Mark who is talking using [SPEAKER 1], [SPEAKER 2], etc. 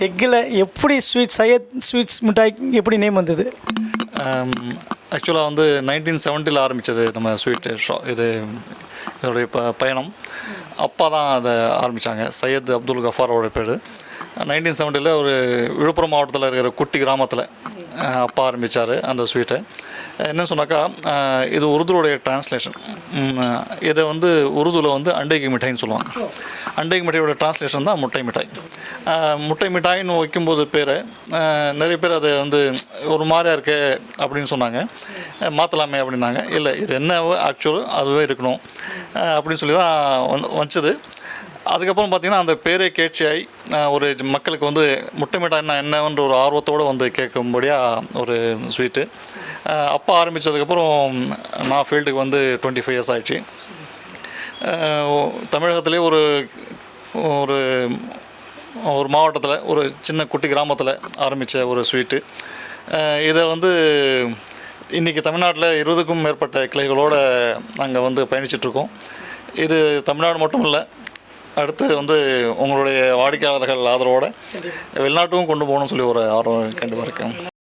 [SPEAKER 1] எக்கில் எப்படி sweet Syed sweets மிட்டாய் எப்படி நேம் வந்தது?
[SPEAKER 2] ஆக்சுவலாக வந்து நைன்டீன் செவன்ட்டியில் ஆரம்பித்தது நம்ம ஸ்வீட்டு ஷா இது இதோடைய ப பயணம். அப்பா தான் அதை ஆரம்பித்தாங்க சையத் அப்துல் கஃபாரோட பேர். நைன்டீன் செவன்ட்டியில் ஒரு விழுப்புரம் மாவட்டத்தில் இருக்கிற குட்டி கிராமத்தில் அப்பா ஆரம்பித்தார் அந்த ஸ்வீட்டை என்ன சொன்னாக்கா இது உருதுடைய டிரான்ஸ்லேஷன் இதை வந்து உருதுவில் வந்து அண்டைக்கு மிட்டாய்னு சொல்லுவாங்க. அண்டைக்கு மிட்டாயோட டிரான்ஸ்லேஷன் தான் முட்டை மிட்டாய். முட்டை மிட்டாய்னு வைக்கும்போது பேர் நிறைய பேர் அதை வந்து ஒரு மாதிரியாக இருக்கே அப்படின்னு சொன்னாங்க. மாற்றலாமே அப்படின்னாங்க. இல்லை இது என்ன ஆக்சுவல் அதுவே இருக்கணும். அப்படின்னு சொல்லி தான் வந்து வச்சது அதுக்கப்புறம் பார்த்திங்கன்னா அந்த பேரே கேட்சியாய் ஒரு மக்களுக்கு வந்து முட்டை என்ன என்னன்ற ஒரு ஆர்வத்தோடு வந்து கேட்கும்படியாக ஒரு ஸ்வீட்டு. அப்பா ஆரம்பித்ததுக்கப்புறம் நான் ஃபீல்டுக்கு வந்து டுவெண்ட்டி ஃபைவ் இயர்ஸ் ஆயிடுச்சு. தமிழகத்திலே ஒரு ஒரு ஒரு மாவட்டத்தில் ஒரு சின்ன குட்டி கிராமத்தில் ஆரம்பித்த ஒரு ஸ்வீட்டு. இதை வந்து இன்றைக்கி தமிழ்நாட்டில் இருபதுக்கும் மேற்பட்ட கிளைகளோடு நாங்கள் வந்து பயணிச்சிட்ருக்கோம். இது தமிழ்நாடு மட்டும் இல்லை அடுத்து வந்து உங்களுடைய வாடிக்கையாளர்கள் ஆதரவோடு வெளிநாட்டுக்கும் கொண்டு போகணும்னு சொல்லி ஒரு ஆர்வம் கண்டிப்பாக இருக்கேன்